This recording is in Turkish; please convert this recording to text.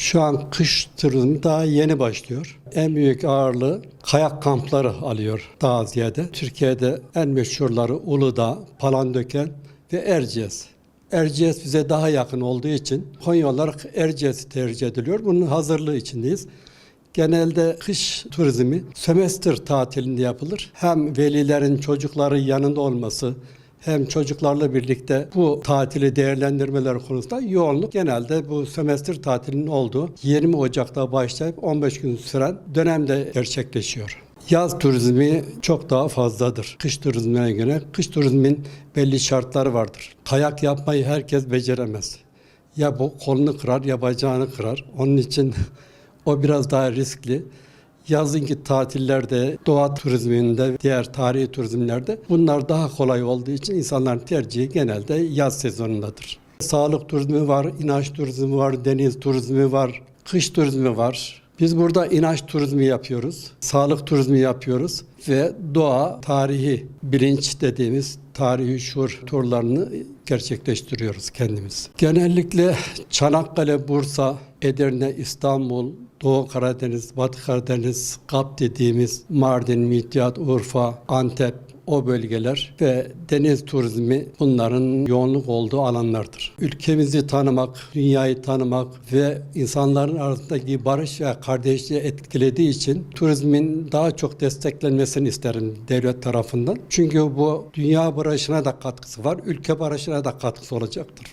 Şu an kış turizmi daha yeni başlıyor. En büyük ağırlığı kayak kampları alıyor daha ziyade. Türkiye'de en meşhurları Uludağ, Palandöken ve Erciyes. Erciyes bize daha yakın olduğu için Konya olarak Erciyes'i tercih ediliyor. Bunun hazırlığı içindeyiz. Genelde kış turizmi sömestr tatilinde yapılır. Hem velilerin çocukları yanında olması hem çocuklarla birlikte bu tatili değerlendirmeler konusunda yoğunluk genelde bu sömestr tatilinin olduğu 20 Ocak'ta başlayıp 15 gün süren dönemde gerçekleşiyor. Yaz turizmi çok daha fazladır. Kış turizmine göre kış turizmin belli şartları vardır. Kayak yapmayı herkes beceremez. Ya bu kolunu kırar ya bacağını kırar. Onun için o biraz daha riskli. Yazınki tatillerde, doğa turizminde, diğer tarihi turizmlerde bunlar daha kolay olduğu için insanların tercihi genelde yaz sezonundadır. Sağlık turizmi var, inanç turizmi var, deniz turizmi var, kış turizmi var. Biz burada inanç turizmi yapıyoruz, sağlık turizmi yapıyoruz ve doğa, tarihi bilinç dediğimiz tarihi şuur turlarını gerçekleştiriyoruz kendimiz. Genellikle Çanakkale, Bursa, Edirne, İstanbul, Doğu Karadeniz, Batı Karadeniz, Kap dediğimiz Mardin, Midyat, Urfa, Antep o bölgeler ve deniz turizmi bunların yoğunluk olduğu alanlardır. Ülkemizi tanımak, dünyayı tanımak ve insanların arasındaki barış ve kardeşliği etkilediği için turizmin daha çok desteklenmesini isterim devlet tarafından. Çünkü bu dünya barışına da katkısı var, ülke barışına da katkısı olacaktır.